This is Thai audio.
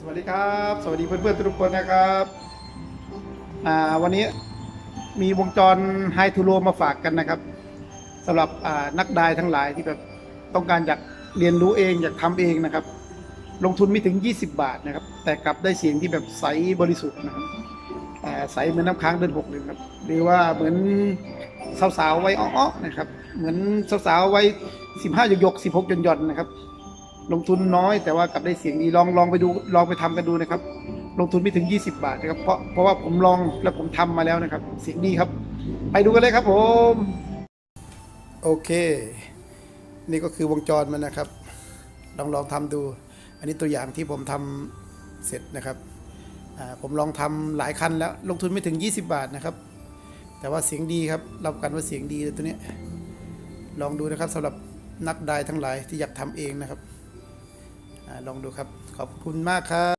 สวัสดีครับ สวัสดีเพื่อนๆทุกคนนะครับอ่าวันนี้มีวงจรไฮทูโรมาฝากกันนะครับสำหรับอ่านักดายทั้งหลายที่แบบต้องการอยากเรียนรู้เองอยากทำเองนะครับ ลงทุนไม่ถึง 20 บาทนะครับ แต่กลับได้เสียงที่แบบใสบริสุทธิ์นะครับแต่ใสเหมือนน้ำค้างเดือนหกเลยครับหรือว่าเหมือนสาวๆไว้อ้อๆนะครับ เหมือนสาวๆไว้ 15หยกๆ16หย่อนๆนะครับ ลงทุนน้อยแต่ว่ากลับได้เสียงดีลองลองไปดูลองไปทำกันดูนะครับ ลงทุนไม่ถึง 20 บาทนะครับเพราะเพราะว่าผมลองและผมทำมาแล้วนะครับ เสียงดีครับ ไปดูกันเลยครับผมโอเค นี่ก็คือวงจรมันนะครับ ลองลองทำดู อันนี้ตัวอย่างที่ผมทำเสร็จนะครับผมลองทำหลายคันแล้วลงทุนไม่ถึง 20 บาทนะครับ แต่ว่าเสียงดีครับรับประกันว่าเสียงดีเลยตัวนี้ ลองดูนะครับสำหรับนักดายทั้งหลายที่อยากทำเองนะครับ ลองดูครับ ขอบคุณมากครับ